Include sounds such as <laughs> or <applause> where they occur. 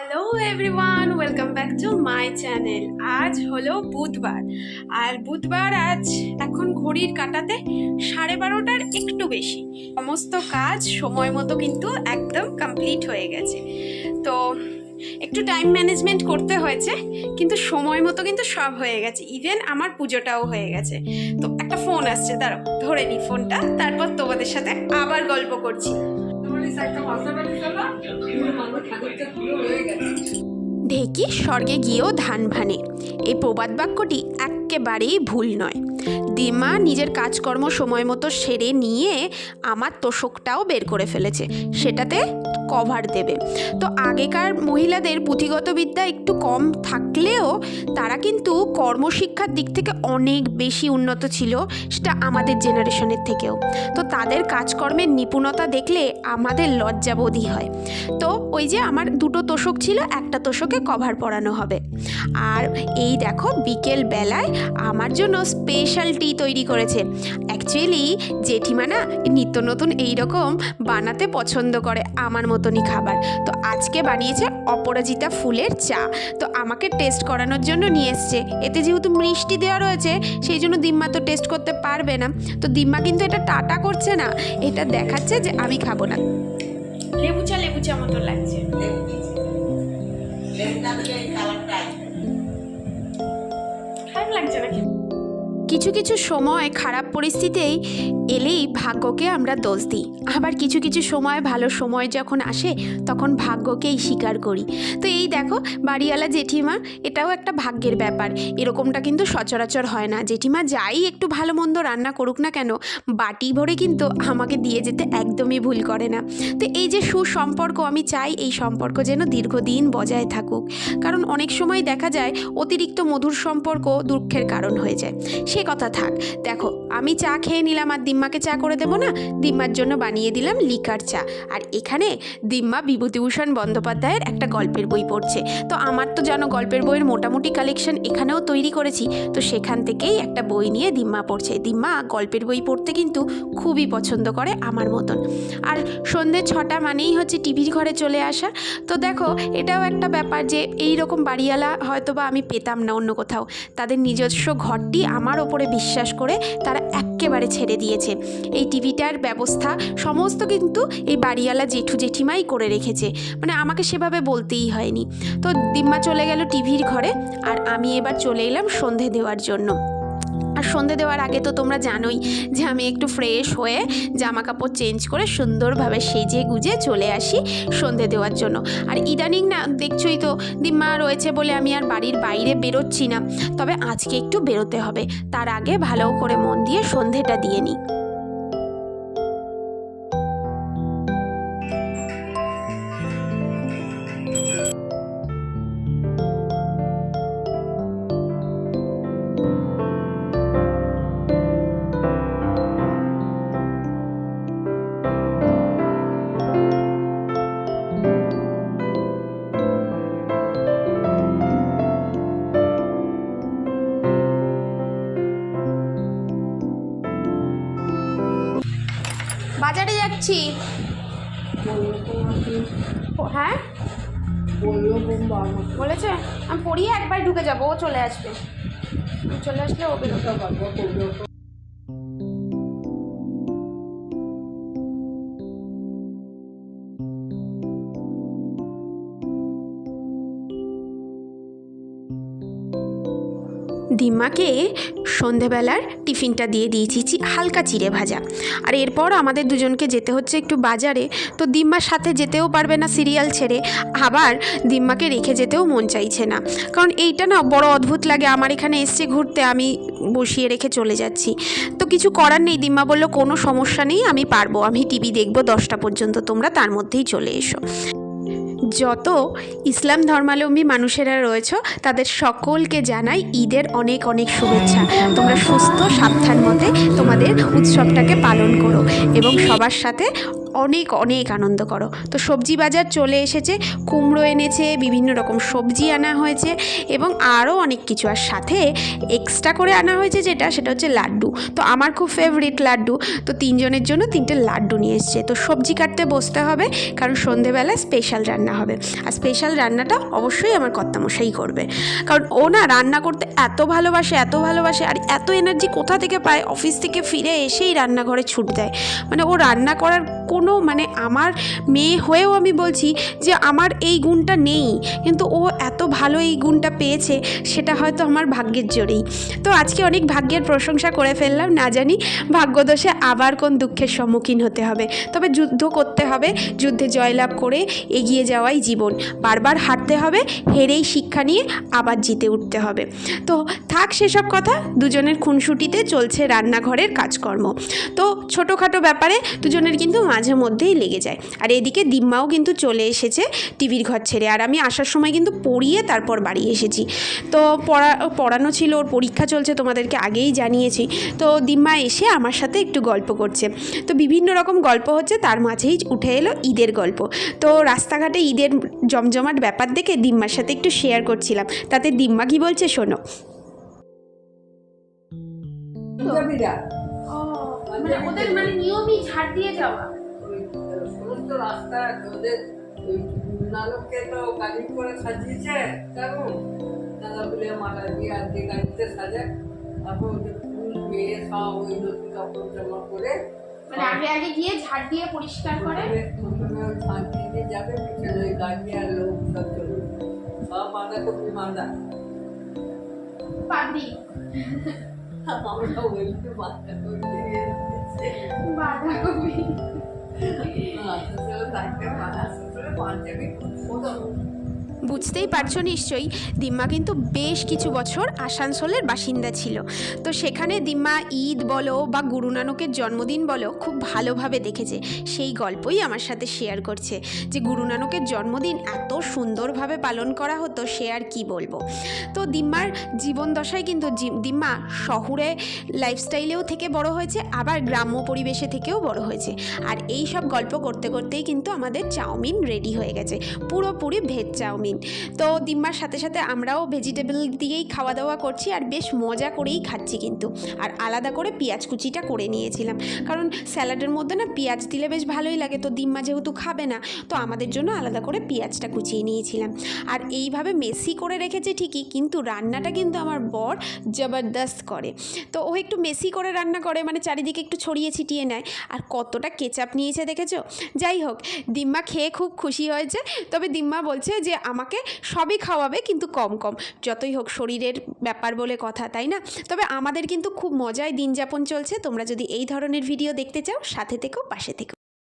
Hello everyone welcome back to my channel আজ হলো বুধবার। আর বুধবার আজ এখন ঘড়ির কাটাতে সাড়ে বারোটার একটু বেশি। সমস্ত কাজ সময় মতো কিন্তু একদম কমপ্লিট হয়ে গেছে। তো একটু টাইম ম্যানেজমেন্ট করতে হয়েছে, কিন্তু সময় মতো কিন্তু সব হয়ে গেছে। ইভেন আমার পুজোটাও হয়ে গেছে। তো একটা ফোন আসছে, দাঁড়াও, ধরে নি ফোনটা তারপর তোমাদের সাথে আবার গল্প করছি। ঢেকি স্বর্গে গিয়েও ধান ভানে। এই প্রবাদ বাক্যটি একেবারেই ভুল নয়। দিমা নিজের কাজকর্ম সময় মতো সেরে নিয়ে আমার তোষকটাও বের করে ফেলেছে। সেটাতে কভার দেবে। তো আগেকার মহিলাদের পুঁথিগত বিদ্যা একটু কম থাকলেও তারা কিন্তু কর্মশিক্ষার দিক থেকে অনেক বেশি উন্নত ছিল সেটা আমাদের জেনারেশনের থেকেও। তো তাদের কাজকর্মের নিপুণতা দেখলে আমাদের লজ্জাবোধই হয়। তো ওই যে আমার দুটো তোষক ছিল, একটা তোষকে কভার পরানো হবে। আর এই দেখো বিকেল বেলায় আমার জন্য স্পেশাল টি তৈরি করেছে। অ্যাকচুয়ালি জেঠিমা না নিত্য নতুন এই রকম বানাতে পছন্দ করে আমার মতনই খাবার। তো আজকে বানিয়েছে অপরাজিতা ফুলের চা। তো আমাকে টেস্ট করানোর জন্য নিয়ে এসছে। এতে যেহেতু মিষ্টি দেওয়া রয়েছে সেই জন্য দিম্মা তো টেস্ট করতে পারবে না। তো দিম্মা কিন্তু এটা টাটা করছে না। এটা দেখাচ্ছে যে আমি খাব না। লেবুচা লেবুচা মতো লাগছে। খারাপ লাগছে নাকি কিছু কিছু সময় খারাপ পরিস্থিতিতেই এলেই ভাগ্যকে আমরা দোষ দিই। আবার কিছু কিছু সময় ভালো সময় যখন আসে, তখন ভাগ্যকেই স্বীকার করি। তো এই দেখো, বাড়িওয়ালা জেঠিমা, এটাও একটা ভাগ্যের ব্যাপার। এরকমটা কিন্তু সচরাচর হয় না। জেঠিমা যাই একটু ভালো মন্দ রান্না করুক না কেন, বাটি ভরে কিন্তু আমাকে দিয়ে যেতে একদমই ভুল করে না। তো এই যে সুসম্পর্ক আমি চাই, এই সম্পর্ক যেন দীর্ঘদিন বজায় থাকুক। কারণ অনেক সময় দেখা যায়, অতিরিক্ত মধুর সম্পর্ক দুঃখের কারণ হয়ে যায়। সে কথা থাক। দেখো, আমি চা খেয়ে নিলাম আর দিম্মাকে চা করে দেবো না? দিম্মার জন্য বানিয়ে দিলাম লিকার চা। আর এখানে দিম্মা বিভূতিভূষণ বন্দ্যোপাধ্যায়ের একটা গল্পের বই পড়ছে। তো আমার তো জানো, গল্পের বইয়ের মোটামুটি কালেকশন এখানেও তৈরি করেছি। তো সেখান থেকেই একটা বই নিয়ে দিম্মা পড়ছে। দিম্মা গল্পের বই পড়তে কিন্তু খুবই পছন্দ করে আমার মতন। আর সন্ধ্যে ছটা মানেই হচ্ছে টিভির ঘরে চলে আসা। তো দেখো, এটাও একটা ব্যাপার যে এই রকম বাড়িওয়ালা হয়তো বা আমি পেতাম না অন্য কোথাও। তাদের নিজস্ব ঘরটি আমার ওপরে বিশ্বাস করে তারা একেবারে ছেড়ে দিয়েছে। এই টিভিটার ব্যবস্থা সমস্ত কিন্তু এই বাড়িওয়ালা জেঠু জেঠিমাই করে রেখেছে। মানে আমাকে সেভাবে বলতেই হয়নি। তো দিম্মা চলে গেল টিভির ঘরে, আর আমি এবার চলে এলাম সন্ধে দেওয়ার জন্য। আর সন্ধে দেওয়ার আগে তো তোমরা জানোই যে আমি একটু ফ্রেশ হয়ে জামা কাপড় চেঞ্জ করে সুন্দরভাবে সেজে গুজে চলে আসি সন্ধে দেওয়ার জন্য। আর ইদানিং না দেখছোই তো দিম্মা রয়েছে বলে আমি আর বাড়ির বাইরে বেরোচ্ছি না। তবে আজকে একটু বেরোতে হবে। তার আগে ভালো করে মন দিয়ে সন্ধেটা দিয়ে নিই। হ্যাঁ? বলেছে আমি পড়িয়ে একবার ঢুকে যাব ও চলে আসবে। চলে আসলে ও বেরোবে। দিমাকে সন্ধেবেলার টিফিনটা দিয়ে দিয়েছি হালকা চিড়ে ভাজা। আর এরপর আমাদের দুজনকে যেতে হচ্ছে একটু বাজারে, তো দিম্মার সাথে যেতেও পারবে না সিরিয়াল ছেড়ে, আবার দিম্মাকে রেখে যেতেও মন চাইছে না। কারণ এইটা না বড় অদ্ভুত লাগে, আমার এখানে এসছে ঘুরতে, আমি বসিয়ে রেখে চলে যাচ্ছি। তো কিছু করার নেই দিম্মা বলল, কোনো সমস্যা নেই, আমি পারব, আমি টিভি দেখব দশটা পর্যন্ত, তোমরা তার মধ্যেই চলে এসো। যত ইসলাম ধর্মাবলম্বী মানুষেরা রয়েছে, তাদের সকলকে জানাই ঈদের অনেক অনেক শুভেচ্ছা। তোমরা সুস্থ, সাবধান মতে তোমাদের উৎসবটাকে পালন করো এবং সবার সাথে অনেক অনেক আনন্দ করো। তো সবজি বাজার চলে এসেছে, কুমড়ো এনেছে, বিভিন্ন রকম সবজি আনা হয়েছে এবং আরও অনেক কিছু। আর সাথে এক্সট্রা করে আনা হয়েছে যেটা, সেটা হচ্ছে লাড্ডু। তো আমার খুব ফেভারিট লাড্ডু। তো তিনজনের জন্য তিনটে লাড্ডু নিয়ে এসছে। তো সবজি কাটতে বসতে হবে, কারণ সন্ধেবেলা স্পেশাল রান্না হবে। আর স্পেশাল রান্নাটা অবশ্যই আমার কর্তামশাই করবে। কারণ ও না রান্না করতে এত ভালোবাসে এত ভালোবাসে, আর এত এনার্জি কোথা থেকে পায়? অফিস থেকে ফিরে এসেই রান্নাঘরে ছুট দেয়। মানে ও রান্না করার কোনো মানে আমার মেয়ে হয়েও আমি বলছি যে আমার এই গুণটা নেই। কিন্তু ও এত ভালো এই গুণটা পেয়েছে, সেটা হয়তো আমার ভাগ্যের জোরেই। তো আজকে অনেক ভাগ্যের প্রশংসা করে ফেললাম, না জানি ভাগ্যদোষে আবার কোন দুঃখের সম্মুখীন হতে হবে। তবে যুদ্ধ করতে হবে, যুদ্ধে জয়লাভ করে এগিয়ে যাওয়াই জীবন। বারবার হারতে হবে, হেরেই শিক্ষা নিয়ে আবার জিতে উঠতে হবে। তো থাক সেসব কথা, দুজনের খুনসুটিতে চলছে রান্নাঘরের কাজকর্ম। তো ছোটোখাটো ব্যাপারে দুজনের কিন্তু মাঝে মধ্যেই লেগে যায়। আর এদিকে দিম্মাও কিন্তু চলে এসেছে টিভির ঘর ছেড়ে। আর আমি আসার সময় কিন্তু পড়িয়ে তারপর বাড়ি এসেছি। তো পড়া পড়ানো ছিল ওর পরীক্ষা চলছে তোমাদেরকে আগেই জানিয়েছি। তো দিম্মা এসে আমার সাথে একটু গল্প করছে। তো বিভিন্ন রকম গল্প হচ্ছে তার মাঝেই উঠে এলো ঈদের গল্প। তো রাস্তাঘাটে ঈদের জমজমাট ব্যাপার দেখে দিম্মার সাথে একটু শেয়ার করছিলাম। তাতে দিম্মা কি বলছে শোনো। মানে ওদের মানে নিয়মই ঝাড় দিয়ে যাওয়া। সমস্ত রাস্তা ওদের ওই নানককে তো গাড়ি করে সাজিয়েছে। তেমন দাদা বলে মালা দিয়ে যে গাড়িতে সাজায় তারপর ওদের ফুল মেয়ে সব ওই নতুন কাপড় জমা করে মানে আগে আগে গিয়ে ঝাড় দিয়ে পরিষ্কার করে? প্রথমে ওই দিয়ে যাবে পিছনে ওই গাড়ি আর লোক সব চলবে সব বাঁধাকপি বাঁধা পাগড়ি <laughs> আমরা ওইগুলো বাঁধাকপি দিয়ে দিচ্ছে বাঁধাকপি আসলে থাকতে আসলে পাঞ্জাবি খুব সুন্দর বুঝতেই পারছ নিশ্চয়ই, দিম্মা কিন্তু বেশ কিছু বছর আসানসোলের বাসিন্দা ছিল। তো সেখানে দিম্মা ঈদ বলো বা গুরু নানকের জন্মদিন বলো খুব ভালোভাবে দেখেছে। সেই গল্পই আমার সাথে শেয়ার করছে যে গুরু নানকের জন্মদিন এত সুন্দরভাবে পালন করা হতো, সে আর কি বলব? তো দিম্মার জীবন দশায় কিন্তু দিম্মা শহরে লাইফস্টাইলেও থেকে বড় হয়েছে, আবার গ্রাম্য পরিবেশে থেকেও বড় হয়েছে। আর এই সব গল্প করতে করতেই কিন্তু আমাদের চাউমিন রেডি হয়ে গেছে। পুরোপুরি ভেজ চাউমিন। তো দিম্মার সাথে সাথে আমরাও ভেজিটেবল দিয়েই খাওয়া দাওয়া করছি আর বেশ মজা করেই খাচ্ছি কিন্তু। আর আলাদা করে পেঁয়াজ কুচিটা করে নিয়েছিলাম। কারণ স্যালাডের মধ্যে না পেঁয়াজ দিলে বেশ ভালোই লাগে। তো দিম্মা যেহেতু খাবে না, তো আমাদের জন্য আলাদা করে পেঁয়াজটা কুচিয়ে নিয়েছিলাম। আর এইভাবে মেসি করে রেখেছে ঠিকই, কিন্তু রান্নাটা কিন্তু আমার বর জবরদস্ত করে। তো ও একটু মেসি করে রান্না করে মানে চারিদিকে একটু ছড়িয়ে ছিটিয়ে নেয়। আর কতটা কেচাপ নিয়েছে দেখেছ? যাই হোক, দিম্মা খেয়ে খুব খুশি হয়েছে। তবে দিম্মা বলছে যে আমাকে সবই খাওয়াবে, কিন্তু কম কম। যতই হোক শরীরের ব্যাপার বলে কথা, তাই না? তবে আমাদের কিন্তু খুব মজায় দিন যাপন চলছে। তোমরা যদি এই ধরনের ভিডিও দেখতে চাও, সাথে থেকেও পাশে থেকো।